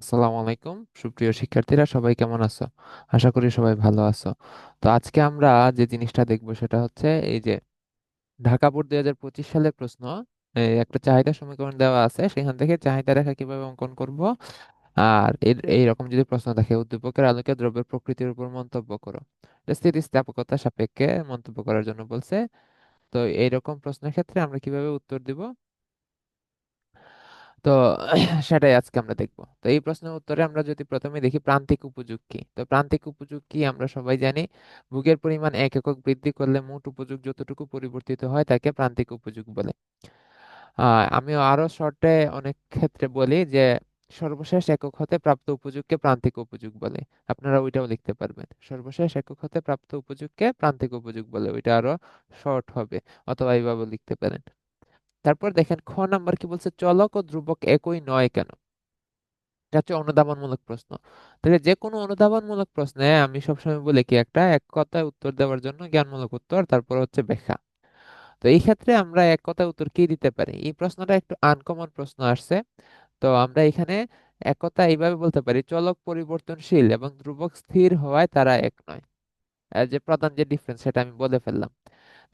আসসালামু আলাইকুম। সুপ্রিয় শিক্ষার্থীরা, সবাই কেমন আছো? আশা করি সবাই ভালো আছো। তো আজকে আমরা যে জিনিসটা দেখব সেটা হচ্ছে এই যে ঢাকা বোর্ড দুই হাজার পঁচিশ সালের প্রশ্ন। একটা চাহিদা সমীকরণ দেওয়া আছে। সেখান থেকে চাহিদা রেখা কীভাবে অঙ্কন করব? আর এইরকম যদি প্রশ্ন থাকে, উদ্দীপকের আলোকে দ্রব্যের প্রকৃতির উপর মন্তব্য করো। স্থিতিস্থাপকতা সাপেক্ষে মন্তব্য করার জন্য বলছে। তো এইরকম প্রশ্নের ক্ষেত্রে আমরা কীভাবে উত্তর দিব? তো সেটাই আজকে আমরা দেখব। তো এই প্রশ্নের উত্তরে আমরা যদি প্রথমে দেখি প্রান্তিক উপযোগ কি তো প্রান্তিক উপযোগ কি আমরা সবাই জানি ভোগের পরিমাণ এক একক বৃদ্ধি করলে মোট উপযোগ যতটুকু পরিবর্তিত হয় তাকে প্রান্তিক উপযোগ বলে। আমি আরও শর্টে অনেক ক্ষেত্রে বলি যে সর্বশেষ একক হতে প্রাপ্ত উপযোগকে প্রান্তিক উপযোগ বলে। আপনারা ওইটাও লিখতে পারবেন। সর্বশেষ একক হতে প্রাপ্ত উপযোগকে প্রান্তিক উপযোগ বলে। ওইটা আরও শর্ট হবে, অথবা এইভাবে লিখতে পারেন। তারপর দেখেন খ নাম্বার কি বলছে, চলক ও ধ্রুবক একই নয় কেন? এটা হচ্ছে অনুধাবনমূলক প্রশ্ন। তাহলে যে কোনো অনুধাবনমূলক প্রশ্নে আমি সবসময় বলি কি, একটা এক কথায় উত্তর দেওয়ার জন্য জ্ঞানমূলক উত্তর, তারপর হচ্ছে ব্যাখ্যা। তো এই ক্ষেত্রে আমরা এক কথায় উত্তর কি দিতে পারি? এই প্রশ্নটা একটু আনকমন প্রশ্ন আসছে। তো আমরা এখানে এক কথা এইভাবে বলতে পারি, চলক পরিবর্তনশীল এবং ধ্রুবক স্থির হওয়ায় তারা এক নয়। যে প্রধান যে ডিফারেন্স সেটা আমি বলে ফেললাম।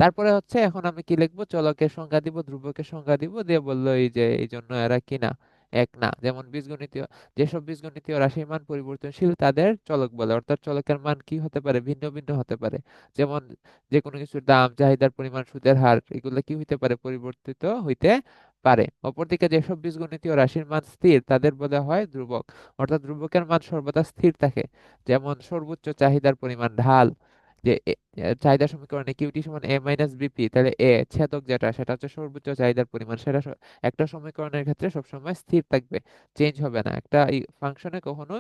তারপরে হচ্ছে এখন আমি কি লিখব? চলকের সংজ্ঞা দিব, ধ্রুবকের সংজ্ঞা দিব, দিয়ে বলল এই যে এই জন্য এরা কি না? এক না। যেমন বীজগণিতীয়, যেসব বীজগণিতীয় রাশির মান পরিবর্তনশীল তাদের চলক বলে। অর্থাৎ চলকের মান কি হতে পারে? ভিন্ন ভিন্ন হতে পারে। যেমন যে কোনো কিছুর দাম, চাহিদার পরিমাণ, সুদের হার, এগুলো কি হইতে পারে? পরিবর্তিত হইতে পারে। অপরদিকে যেসব বীজগণিতীয় রাশির মান স্থির, তাদের বলা হয় ধ্রুবক। অর্থাৎ ধ্রুবকের মান সর্বদা স্থির থাকে। যেমন সর্বোচ্চ চাহিদার পরিমাণ, ঢাল। যে চাহিদা সমীকরণে কিউটি সমান এ মাইনাস বিপি তাহলে এ ছেদক যেটা, সেটা হচ্ছে সর্বোচ্চ চাহিদার পরিমাণ। সেটা একটা সমীকরণের ক্ষেত্রে সবসময় স্থির থাকবে চেঞ্জ হবে না। একটা ফাংশনে কখনো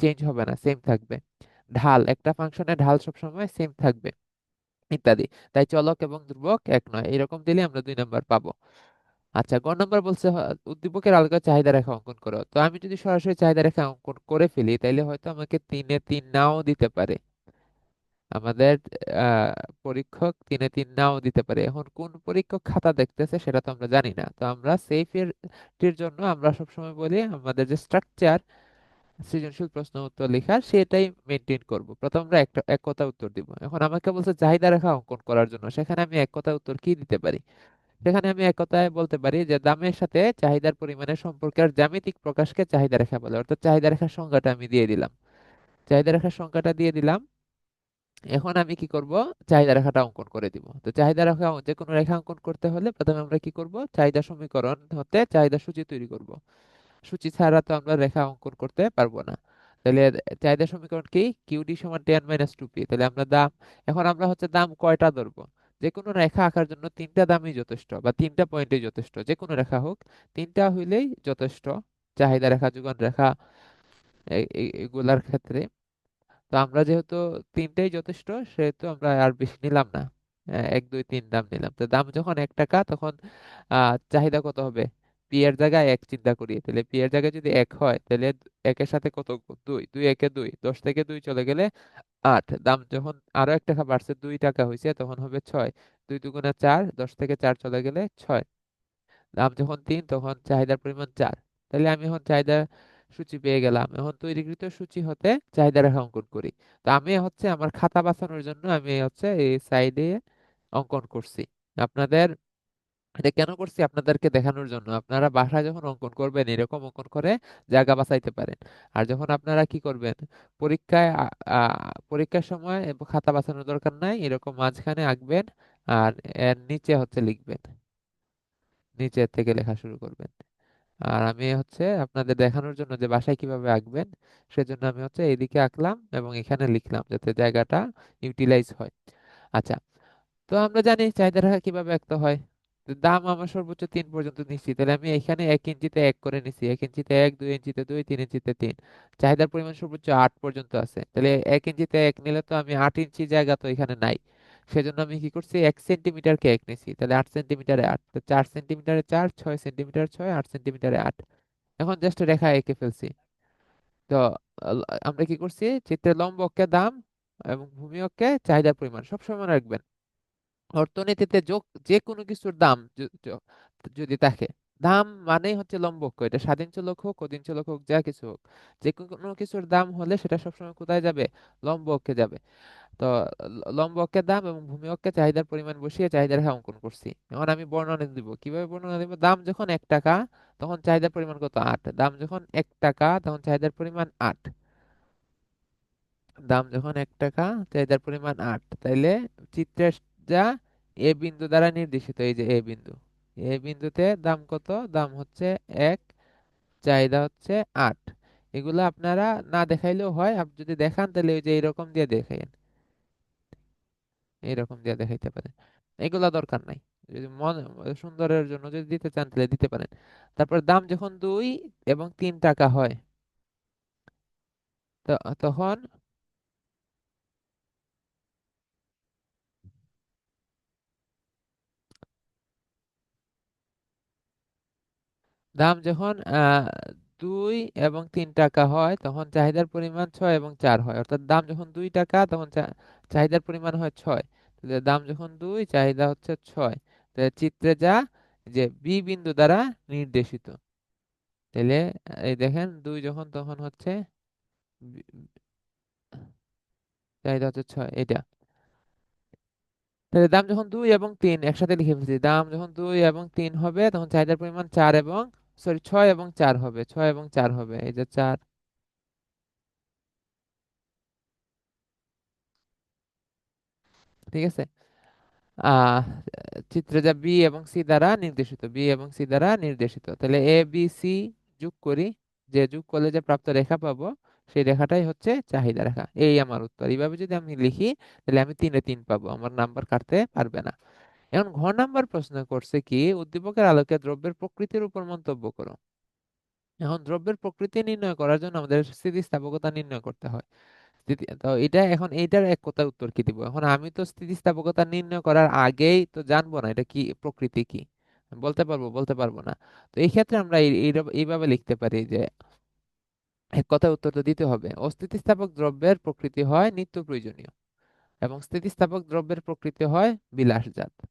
চেঞ্জ হবে না সেম থাকবে। ঢাল, একটা ফাংশনে ঢাল সবসময় সেম থাকবে, ইত্যাদি। তাই চলক এবং ধ্রুবক এক নয়, এরকম দিলে আমরা দুই নাম্বার পাবো। আচ্ছা গ নাম্বার বলছে উদ্দীপকের আলোকে চাহিদা রেখা অঙ্কন করো। তো আমি যদি সরাসরি চাহিদা রেখা অঙ্কন করে ফেলি তাহলে হয়তো আমাকে তিনে তিন নাও দিতে পারে। আমাদের আহ, পরীক্ষক তিনে তিন নাও দিতে পারে। এখন কোন পরীক্ষক খাতা দেখতেছে সেটা তো আমরা জানি না। তো আমরা সেফের জন্য আমরা সবসময় বলি আমাদের যে স্ট্রাকচার সৃজনশীল প্রশ্ন উত্তর লেখার সেটাই মেনটেন করব। প্রথম আমরা একটা এক কথা উত্তর দিব। এখন আমাকে বলছে চাহিদা রেখা অঙ্কন করার জন্য। সেখানে আমি এক কথা উত্তর কি দিতে পারি? সেখানে আমি এক কথায় বলতে পারি যে দামের সাথে চাহিদার পরিমাণের সম্পর্কের জ্যামিতিক প্রকাশকে চাহিদা রেখা বলে। অর্থাৎ চাহিদা রেখার সংজ্ঞাটা আমি দিয়ে দিলাম। চাহিদা রেখার সংজ্ঞাটা দিয়ে দিলাম। এখন আমি কি করব? চাহিদা রেখাটা অঙ্কন করে দিব। তো চাহিদা রেখা যে কোনো রেখা অঙ্কন করতে হলে প্রথমে আমরা কি করব? চাহিদা সমীকরণ হতে চাহিদা সূচি তৈরি করব। সূচি ছাড়া তো আমরা রেখা অঙ্কন করতে পারব না। তাহলে চাহিদা সমীকরণ কি? কিউডি সমান টেন মাইনাস টু পি। তাহলে আমরা দাম, এখন আমরা হচ্ছে দাম কয়টা ধরবো? যে কোনো রেখা আঁকার জন্য তিনটা দামই যথেষ্ট বা তিনটা পয়েন্টই যথেষ্ট, যে কোনো রেখা হোক। তিনটা হইলেই যথেষ্ট চাহিদা রেখা, যোগান রেখা এগুলার ক্ষেত্রে। তো আমরা যেহেতু তিনটাই যথেষ্ট, সেহেতু আমরা আর বেশি নিলাম না। এক, দুই, তিন দাম নিলাম। তো দাম যখন এক টাকা তখন চাহিদা কত হবে? পি এর জায়গায় এক চিন্তা করি। তাহলে পি এর জায়গায় যদি এক হয়, তাহলে একের সাথে কত দুই দুই একে দুই, দশ থেকে দুই চলে গেলে আট। দাম যখন আরও এক টাকা বাড়ছে, দুই টাকা হয়েছে তখন হবে ছয়। দুই দুগুণে চার, দশ থেকে চার চলে গেলে ছয়। দাম যখন তিন, তখন চাহিদার পরিমাণ চার। তাহলে আমি এখন চাহিদা সূচি পেয়ে গেলাম। এখন তৈরিকৃত সূচি হতে চাহিদা রেখা অঙ্কন করি। তো আমি হচ্ছে আমার খাতা বাঁচানোর জন্য আমি হচ্ছে এই সাইডে অঙ্কন করছি। আপনাদের, এটা কেন করছি আপনাদেরকে দেখানোর জন্য? আপনারা বাসায় যখন অঙ্কন করবেন, এরকম অঙ্কন করে জায়গা বাঁচাইতে পারেন। আর যখন আপনারা কি করবেন? পরীক্ষায় পরীক্ষার সময় খাতা বাঁচানোর দরকার নাই, এরকম মাঝখানে আঁকবেন আর এর নিচে হচ্ছে লিখবেন। নিচের থেকে লেখা শুরু করবেন। আর আমি হচ্ছে আপনাদের দেখানোর জন্য যে বাসায় কীভাবে আঁকবেন, সেজন্য আমি হচ্ছে এইদিকে আঁকলাম এবং এখানে লিখলাম যাতে জায়গাটা ইউটিলাইজ হয়। আচ্ছা তো আমরা জানি চাহিদা রেখা কীভাবে আঁকতে হয়। দাম আমার সর্বোচ্চ তিন পর্যন্ত নিচ্ছি, তাহলে আমি এখানে এক ইঞ্চিতে এক করে নিচ্ছি, এক ইঞ্চিতে এক, দুই ইঞ্চিতে দুই, তিন ইঞ্চিতে তিন। চাহিদার পরিমাণ সর্বোচ্চ আট পর্যন্ত আছে, তাহলে এক ইঞ্চিতে এক নিলে তো আমি আট ইঞ্চি জায়গা তো এখানে নাই। সেজন্য আমি কি করছি? এক সেন্টিমিটারকে এক নিছি তাহলে আট সেন্টিমিটারে আট। তো চার সেন্টিমিটারে চার, ছয় সেন্টিমিটার ছয়, আট সেন্টিমিটারে আট। এখন জাস্ট রেখা এঁকে ফেলছি। তো আমরা কি করছি? চিত্রের লম্ব অক্ষে দাম এবং ভূমি অক্ষে চাহিদার পরিমাণ সবসময় মনে রাখবেন। অর্থনীতিতে যোগ যে কোনো কিছুর দাম যদি থাকে। দাম মানেই হচ্ছে লম্বক, এটা স্বাধীন চলক হোক, অধীন চলক হোক, যা কিছু হোক। যে কোনো কিছুর দাম হলে সেটা সবসময় কোথায় যাবে? লম্ব অক্ষে যাবে। তো লম্ব অক্ষের দাম এবং ভূমি অক্ষে চাহিদার পরিমাণ বসিয়ে চাহিদা রেখা অঙ্কন করছি। এখন আমি বর্ণনা দিব। কীভাবে বর্ণনা দিব? দাম যখন এক টাকা, তখন চাহিদার পরিমাণ কত? আট। দাম যখন এক টাকা, তখন চাহিদার পরিমাণ আট। দাম যখন এক টাকা, চাহিদার পরিমাণ আট। তাইলে চিত্রের যা এ বিন্দু দ্বারা নির্দেশিত, এই যে এ বিন্দু। এ বিন্দুতে দাম কত? দাম হচ্ছে এক, চাহিদা হচ্ছে আট। এগুলো আপনারা না দেখাইলেও হয়, আপনি যদি দেখান তাহলে ওই যে এরকম দিয়ে দেখাইন এরকম দিয়ে দেখাইতে পারেন। এগুলা দরকার নাই। যদি মন, সুন্দরের জন্য যদি দিতে চান তাহলে দিতে পারেন। তারপর দাম যখন দুই এবং তিন টাকা হয় তখন দাম যখন দুই এবং তিন টাকা হয়, তখন চাহিদার পরিমাণ ছয় এবং চার হয়। অর্থাৎ দাম যখন দুই টাকা, তখন চাহিদার পরিমাণ হয় ছয়। দাম যখন দুই, চাহিদা হচ্ছে ছয়। তাহলে চিত্রে যা যে বি বিন্দু দ্বারা নির্দেশিত। তাহলে, এই দেখেন, দুই যখন, তখন হচ্ছে চাহিদা হচ্ছে ছয় এটা তাহলে দাম যখন দুই এবং তিন, একসাথে লিখে ফেলছি, দাম যখন দুই এবং তিন হবে, তখন চাহিদার পরিমাণ চার এবং সরি, ছয় এবং চার হবে, ছয় এবং চার হবে, এই যে চার। ঠিক আছে? চিত্রে যা বি এবং সি দ্বারা নির্দেশিত, বি এবং সি দ্বারা নির্দেশিত। তাহলে এ, বি, সি যোগ করি, যে যোগ করলে যে প্রাপ্ত রেখা পাবো, সেই রেখাটাই হচ্ছে চাহিদা রেখা। এই আমার উত্তর। এইভাবে যদি আমি লিখি, তাহলে আমি তিনে তিন পাবো, আমার নাম্বার কাটতে পারবে না। এখন ঘ নাম্বার প্রশ্ন করছে কি, উদ্দীপকের আলোকে দ্রব্যের প্রকৃতির উপর মন্তব্য করো। এখন দ্রব্যের প্রকৃতি নির্ণয় করার জন্য আমাদের স্থিতিস্থাপকতা নির্ণয় করতে হয়। তো এটা এখন এক উত্তর কি দিব? এখন আমি তো স্থিতিস্থাপকতা নির্ণয় করার আগেই তো জানব না এটা কি, প্রকৃতি কি? বলতে পারব বলতে পারব না। তো এই ক্ষেত্রে আমরা এই- এইভাবে লিখতে পারি যে এক কথায় উত্তর তো দিতে হবে। অস্থিতিস্থাপক দ্রব্যের প্রকৃতি হয় নিত্য প্রয়োজনীয় এবং স্থিতিস্থাপক দ্রব্যের প্রকৃতি হয় বিলাসজাত।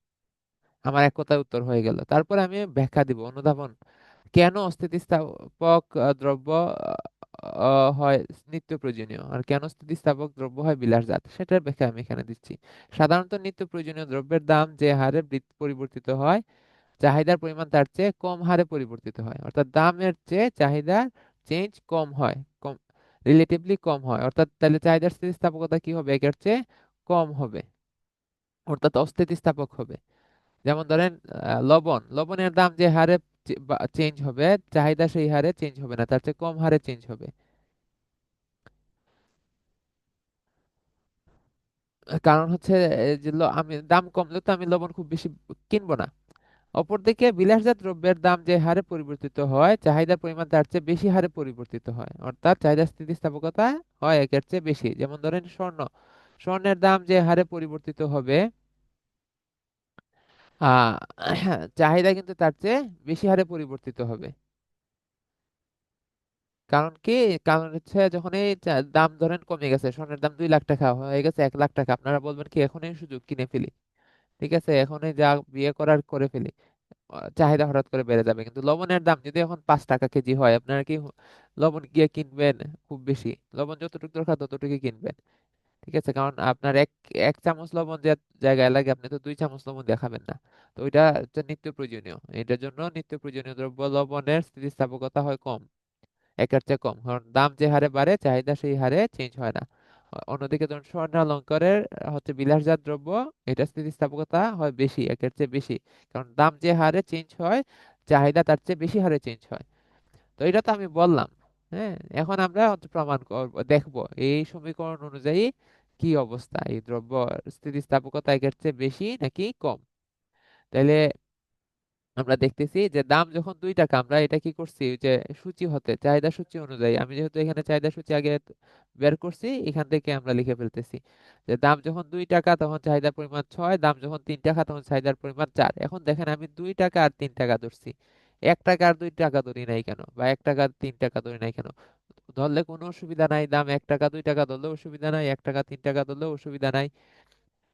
আমার এক কথায় উত্তর হয়ে গেল। তারপরে আমি ব্যাখ্যা দিব, অনুধাবন। কেন অস্থিতিস্থাপক দ্রব্য হয় নিত্য প্রয়োজনীয় আর কেন স্থিতিস্থাপক দ্রব্য হয় বিলাসজাত? সেটার ব্যাখ্যা আমি এখানে দিচ্ছি। সাধারণত নিত্য প্রয়োজনীয় দ্রব্যের দাম যে হারে পরিবর্তিত হয়, চাহিদার পরিমাণ তার চেয়ে কম হারে পরিবর্তিত হয়। অর্থাৎ দামের চেয়ে চাহিদার চেঞ্জ কম হয়, কম রিলেটিভলি কম হয়। অর্থাৎ তাহলে চাহিদার স্থিতিস্থাপকতা কি হবে? একের চেয়ে কম হবে। অর্থাৎ অস্থিতিস্থাপক হবে। যেমন ধরেন লবণ। লবণের দাম যে হারে চেঞ্জ হবে, চাহিদা সেই হারে চেঞ্জ হবে না, তার চেয়ে কম হারে চেঞ্জ হবে। কারণ হচ্ছে যে আমি, দাম কমলে তো আমি লবণ খুব বেশি কিনবো না। অপরদিকে বিলাসজাত দ্রব্যের দাম যে হারে পরিবর্তিত হয় চাহিদার পরিমাণ তার চেয়ে বেশি হারে পরিবর্তিত হয়। অর্থাৎ চাহিদা স্থিতিস্থাপকতা হয় একের চেয়ে বেশি। যেমন ধরেন স্বর্ণ। স্বর্ণের দাম যে হারে পরিবর্তিত হবে আহ চাহিদা কিন্তু তার চেয়ে বেশি হারে পরিবর্তিত হবে। কারণ কি? কারণ হচ্ছে যখন এই দাম ধরেন কমে গেছে, স্বর্ণের দাম দুই লাখ টাকা হয়ে গেছে, এক লাখ টাকা, আপনারা বলবেন কি, এখনই সুযোগ কিনে ফেলি। ঠিক আছে? এখনই যা বিয়ে করার করে ফেলি। চাহিদা হঠাৎ করে বেড়ে যাবে। কিন্তু লবণের দাম যদি এখন পাঁচ টাকা কেজি হয়, আপনারা কি লবণ গিয়ে কিনবেন খুব বেশি? লবণ যতটুকু দরকার ততটুকুই কিনবেন। ঠিক আছে? কারণ আপনার এক এক চামচ লবণ যে জায়গায় লাগে আপনি তো দুই চামচ লবণ দেখাবেন না। তো ওইটা হচ্ছে নিত্য প্রয়োজনীয়। এটার জন্য নিত্য প্রয়োজনীয় দ্রব্য লবণের স্থিতিস্থাপকতা হয় কম একের চেয়ে কম। কারণ দাম যে হারে বাড়ে চাহিদা সেই হারে চেঞ্জ হয় না। অন্যদিকে ধরুন স্বর্ণ আহ, হচ্ছে বিলাসজাত দ্রব্য এটা স্থিতিস্থাপকতা হয় বেশি একের চেয়ে বেশি। কারণ দাম যে হারে চেঞ্জ হয় চাহিদা তার চেয়ে বেশি হারে চেঞ্জ হয়। তো এটা তো আমি বললাম হ্যাঁ? এখন আমরা প্রমাণ করব দেখব। এই সমীকরণ অনুযায়ী কি অবস্থা? এই দ্রব্য স্থিতিস্থাপকতা একের চেয়ে বেশি নাকি কম? তাইলে আমরা দেখতেছি যে দাম যখন দুই টাকা, আমরা এটা কি করছি? যে সূচি হতে, চাহিদা সূচি অনুযায়ী, আমি যেহেতু এখানে চাহিদা সূচি আগে বের করছি, এখান থেকে আমরা লিখে ফেলতেছি যে দাম যখন দুই টাকা, তখন চাহিদার পরিমাণ ছয়, দাম যখন তিন টাকা, তখন চাহিদার পরিমাণ চার। এখন দেখেন আমি দুই টাকা আর তিন টাকা ধরছি। এক টাকা আর দুই টাকা ধরি নাই কেন? বা এক টাকা আর তিন টাকা ধরি নাই কেন? ধরলে কোনো অসুবিধা নাই, দাম এক টাকা, দুই টাকা ধরলে অসুবিধা নাই, এক টাকা, তিন টাকা ধরলেও অসুবিধা নাই।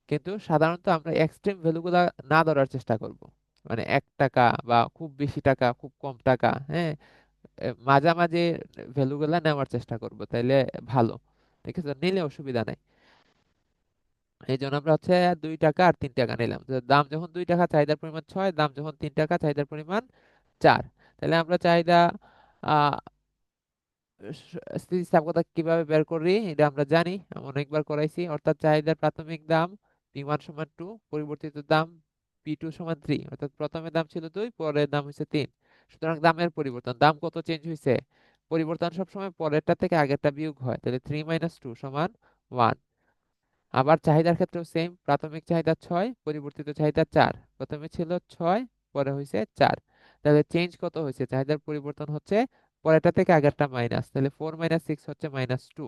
কিন্তু সাধারণত আমরা এক্সট্রিম ভ্যালুগুলা না ধরার চেষ্টা করব। মানে এক টাকা বা খুব বেশি টাকা, খুব কম টাকা হ্যাঁ? মাঝামাঝি ভ্যালুগুলা নেওয়ার চেষ্টা করব, তাইলে ভালো, ঠিক আছে? নিলে অসুবিধা নাই। এই জন্য আমরা হচ্ছে দুই টাকা আর তিন টাকা নিলাম। দাম যখন দুই টাকা, চাহিদার পরিমাণ ছয়, দাম যখন তিন টাকা, চাহিদার পরিমাণ চার। তাহলে আমরা চাহিদা স্থিতিস্থাপকতা কীভাবে বের করি, এটা আমরা জানি। অনেকবার করাইছি, অর্থাৎ চাহিদার প্রাথমিক দাম পি ওয়ান সমান টু পরিবর্তিত দাম পি টু সমান থ্রি অর্থাৎ প্রথমে দাম ছিল দুই, পরের দাম হচ্ছে তিন। সুতরাং দামের পরিবর্তন, দাম কত চেঞ্জ হয়েছে পরিবর্তন সবসময় পরেরটা থেকে আগেরটা বিয়োগ হয়, তাহলে থ্রি মাইনাস টু সমান ওয়ান আবার চাহিদার ক্ষেত্রেও সেম প্রাথমিক চাহিদা ছয়, পরিবর্তিত চাহিদা চার। প্রথমে ছিল ছয়, পরে হয়েছে চার। তাহলে চেঞ্জ কত হয়েছে চাহিদার পরিবর্তন হচ্ছে পরেরটা থেকে আগেরটা মাইনাস তাহলে ফোর মাইনাস সিক্স হচ্ছে মাইনাস টু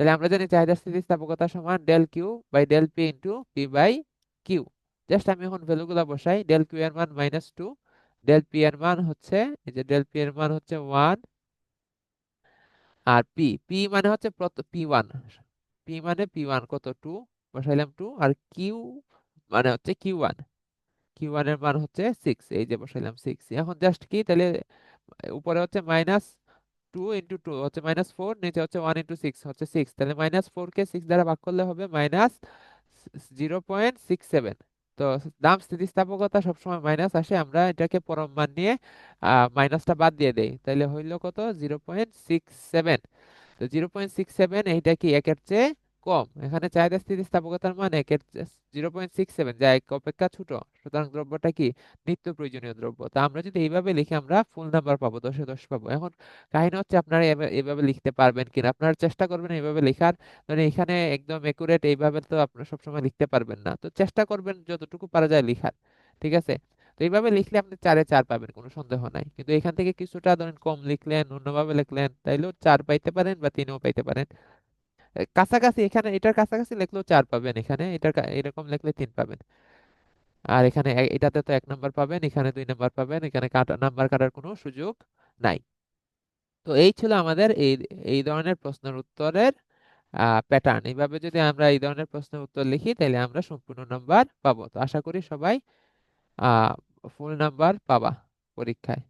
তাহলে আমরা জানি চাহিদা স্থিতিস্থাপকতা সমান del Q by del P into P by Q just আমি এখন ভ্যালুগুলো বসাই ডেল কিউ এর মান মাইনাস টু ডেল পি এর মান হচ্ছে, এই যে ডেল পি এর মান হচ্ছে ওয়ান আর পি পি মানে হচ্ছে পি ওয়ান পি মানে পি ওয়ান কত টু বসাইলাম টু আর কিউ মানে হচ্ছে কিউ ওয়ান কিউ ওয়ানের মান হচ্ছে সিক্স এই যে বসাইলাম সিক্স এখন জাস্ট কি? তাহলে উপরে হচ্ছে মাইনাস টু ইন্টু টু হচ্ছে মাইনাস ফোর নিচে হচ্ছে ওয়ান ইন্টু সিক্স হচ্ছে সিক্স তাহলে মাইনাস ফোর কে সিক্স দ্বারা ভাগ করলে হবে minus zero point six seven তো দাম স্থিতিস্থাপকতা সবসময় মাইনাস আসে, আমরা এটাকে পরম মান নিয়ে মাইনাসটা বাদ দিয়ে দেই। তাহলে হইল কত? জিরো পয়েন্ট সিক্স সেভেন তো জিরো পয়েন্ট সিক্স সেভেন এইটা কি একের চেয়ে কম। এখানে চাহিদা স্থিতিস্থাপকতার মান একের জিরো পয়েন্ট সিক্স সেভেন, যা এক অপেক্ষা ছোট। সুতরাং দ্রব্যটা কি? নিত্য প্রয়োজনীয় দ্রব্য। তা আমরা যদি এইভাবে লিখি আমরা ফুল নাম্বার পাবো, দশে দশ পাবো। এখন কাহিনী হচ্ছে আপনারা এভাবে লিখতে পারবেন কিনা? আপনারা চেষ্টা করবেন এইভাবে লেখার। মানে এখানে একদম একুরেট এইভাবে তো আপনারা সবসময় লিখতে পারবেন না। তো চেষ্টা করবেন যতটুকু পারা যায় লেখার, ঠিক আছে? তো এইভাবে লিখলে আপনি চারে চার পাবেন, কোনো সন্দেহ নাই। কিন্তু এখান থেকে কিছুটা ধরেন কম লিখলেন, অন্যভাবে লিখলেন, তাইলেও চার পাইতে পারেন বা তিনও পাইতে পারেন। কাছাকাছি, এখানে এটার কাছাকাছি লিখলেও চার পাবেন, এখানে এটার এরকম লিখলে তিন পাবেন। আর এখানে এটাতে তো এক নাম্বার পাবেন, এখানে দুই নাম্বার পাবেন, এখানে কাটা নাম্বার কাটার কোনো সুযোগ নাই। তো এই ছিল আমাদের এই এই ধরনের প্রশ্নের উত্তরের প্যাটার্ন এইভাবে যদি আমরা এই ধরনের প্রশ্নের উত্তর লিখি, তাহলে আমরা সম্পূর্ণ নাম্বার পাবো। তো আশা করি সবাই ফুল নাম্বার পাবা পরীক্ষায়।